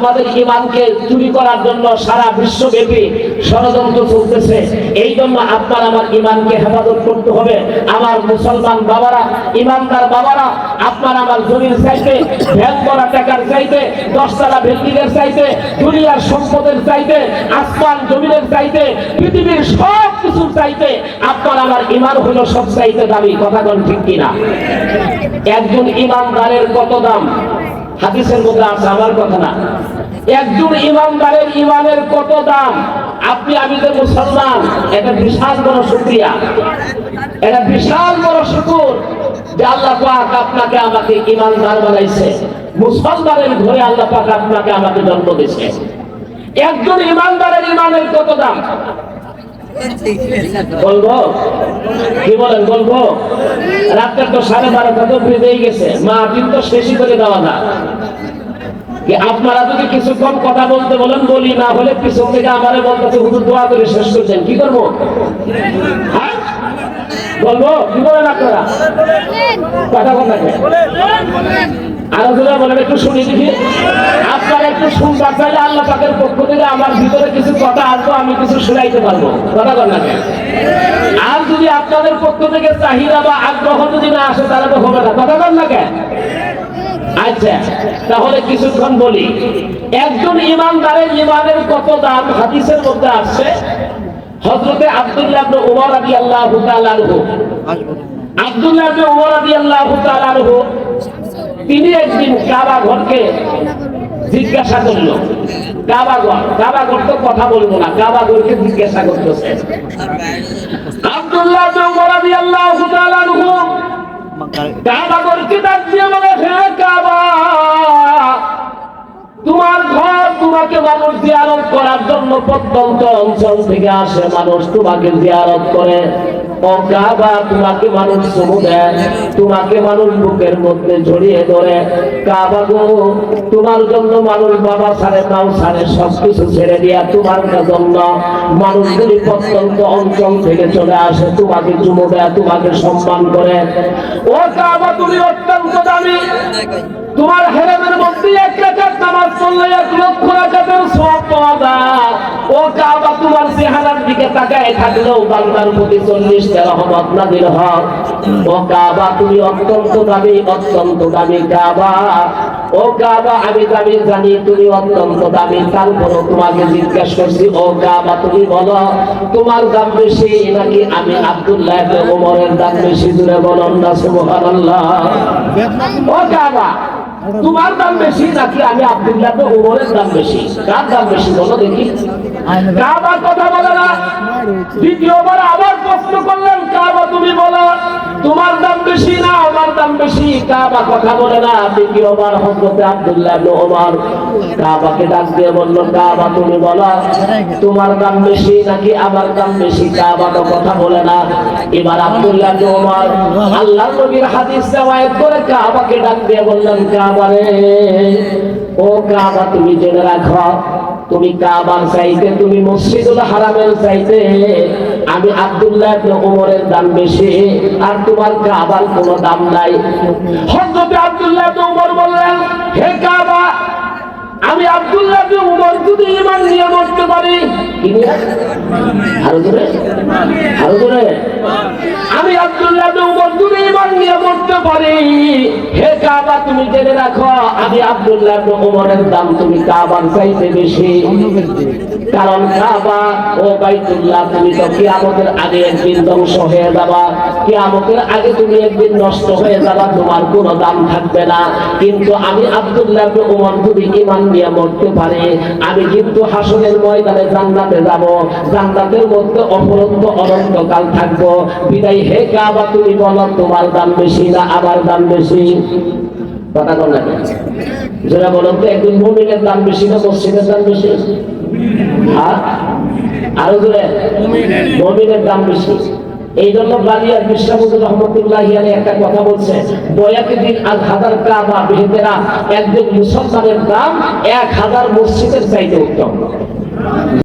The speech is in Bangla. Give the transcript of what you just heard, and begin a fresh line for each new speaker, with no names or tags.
আমাদের ইমানকে চুরি করার জন্য সারা বিশ্বব্যাপী ষড়যন্ত্র চলতেছে। এই জন্য আপনার আমার ইমানকে হেফাজত করতে হবে। আমার মুসলমান বাবারা ইমানদার বাবারা, আপনার আমার জমির চাইতে ভ্যান করা টাকার চাইতে, দশতলা বিল্ডিংয়ের চাইতে, দুনিয়ার সম্পদের চাইতে, আসমান জমিনের চাইতে, পৃথিবীর সব কিছুর চাইতে আপনার আমার ইমান হলো সব চাইতে দামি। কথা কোন ঠিক কিনা? একজন ইমানদারের কত দাম? হাদিসের মধ্যে আছে আমার কথা না। একজন ইমানদারের ইমানের কত দাম? আপনি আমি যে মুসলমান, এটা বিশাল বড় শুক্রিয়া। এটা বিশাল বড় শুকুর যে আল্লাহ পাক আপনাকে আমাকে ইমানদার বানাইছে। মুসলমানের ঘরে আল্লাহ পাক আপনাকে আমাকে জন্ম দিয়েছে। একজন ইমানদারের ইমানের কত দাম? বলব? কি বলেন, বলব? রাতটা তো সাড়ে বারোটা তো বেজেই গেছে। মা কিন্তু শেষই করে দেওয়া না। আপনারা যদি কিছুক্ষণ কথা বলতে বলেন, বলি, না হলে পিছন থেকে আমারে বলতেছে, হুজুর, দোয়া করে শেষ করছেন কি করব? হ্যাঁ? বলব? কি বলেন আপনারা? কথা কথা আল্লাহ আর যদি আপনাদের পক্ষ থেকে চাহিদা বা আগ্রহ যদি না আসে, তাহলে তো হবে না। কথা বল না কেন? আচ্ছা তাহলে কিছুক্ষণ বলি। একজন ইমানদারের ইমানের কত দাম হাদিসের মধ্যে আসছে? হযরতে আব্দুল্লাহ উমর রাদিয়াল্লাহু তাআলা আব্দুল্লাহ রাদিয়াল্লাহু তাআলা আনহু তিনি একদিন কাবা ঘরকে জিজ্ঞাসা করল। কাবা ঘর কাবা ঘর তো কথা বলব না কাবা ঘরকে জিজ্ঞাসা করতেছে। আব্দুল্লাহ রাদিয়াল্লাহু তাআলা তোমার ঘর তোমাকে মানুষ জিয়ারত করার জন্য প্রত্যন্ত অঞ্চল থেকে আসে, মানুষ তোমাকে জিয়ারত করে। তোমার মানুষগুলি প্রত্যন্ত অঞ্চল থেকে চলে আসে, তোমাকে চুমু দেয়, তোমাকে সম্মান করে। ও কাবা তুমি অত্যন্ত দামি। তোমার মধ্যে এক এক লক্ষ ও কাবা তোমার চেহারার দিকে তাকায় থাকলেও বান্দার প্রতি চল্লিশ রহমত নাজির হয়। ও কাবা, তুমি অত্যন্ত দামি অত্যন্ত দামি কাবা। ও কাবা, আমি দামি জানি, তুমি অত্যন্ত দামি। তারপর তোমাকে জিজ্ঞাসা করছি, ও কাবা, তুমি বলো, তোমার দাম বেশি নাকি আমি আব্দুল্লাহ ওমরের দাম বেশি? দূরে বলুন না, সুবহানাল্লাহ। ও কাবা তোমার দাম বেশি নাকি আমি আব্দুল্লাহ ওমরের দাম বেশি? কার দাম বেশি বলো দেখি। কাবা কথা বলে না। দ্বিতীয়বার আবার প্রশ্ন করলেন কাবা তুমি বলো তোমার দাম বেশি না দাম বেশি, কাবা কথা বলে না। দ্বিতীয়বার হযরতে আব্দুল্লাহ ইবনে ওমর কাবাকে ডাক দিয়ে বলল, কাবা, তুমি বলো, তোমার দাম বেশি নাকি আমার দাম বেশি? কাবা তো কথা বলে না। এবার আব্দুল্লাহ ইবনে ওমর আল্লাহর নবীর হাদিস রওয়ায়াত করে কাবাকে ডাক দিয়ে বললেন, কাবা রে, ও কাবা, তুমি জেনে রাখো, তুমি কাবার চাইতে, তুমি মসজিদুল হারামের চাইতে আমি আব্দুল্লাহ ওমরের দাম বেশি, আর তোমার কাবার কোনো দাম নাই। হযরত আব্দুল্লাহ ওমর বললেন, হে কাবা, আমি আব্দুল্লাহ ওমর যদি ইমান নিয়ে মরতে পারি আরও জোরে আরও জোরে, আমি আব্দুল্লাহ ওমর যদি কাবা তুমি জেনে রাখো আমি আব্দুল্লাহ ওমরের দাম তুমি কাবার চাইতে বেশি। কারণ কাবা ও বাইতুল্লাহ তুমি তো কিয়ামতের আগে একদিন ধ্বংস হয়ে যাবা। কিয়ামতের আগে তুমি একদিন নষ্ট হয়ে যাবা, তোমার দাম থাকবে না। কিন্তু আমি আব্দুল্লাহ ওমর যদি ঈমান নিয়ে মরতে পারে, আমি কিন্তু হাসনের ময়দানে জান্নাতে যাব। জান্নাতের মধ্যে অপরন্ত অনন্তকাল থাকব। বিদায় হে কাবা, তুমি বলো তোমার দাম বেশি না আমার দাম বেশি? যারা বলেন তো মুমিনের দাম বেশি না মসজিদের দাম বেশি? আরও? দাম বেশি। এই জন্য বালিয়ার রহমতুল্লাহ একটা কথা বলছে বয়াকে দিন আজ হাজার কাবা মুসলমানের দাম এক হাজার মসজিদের চাইতে উত্তম।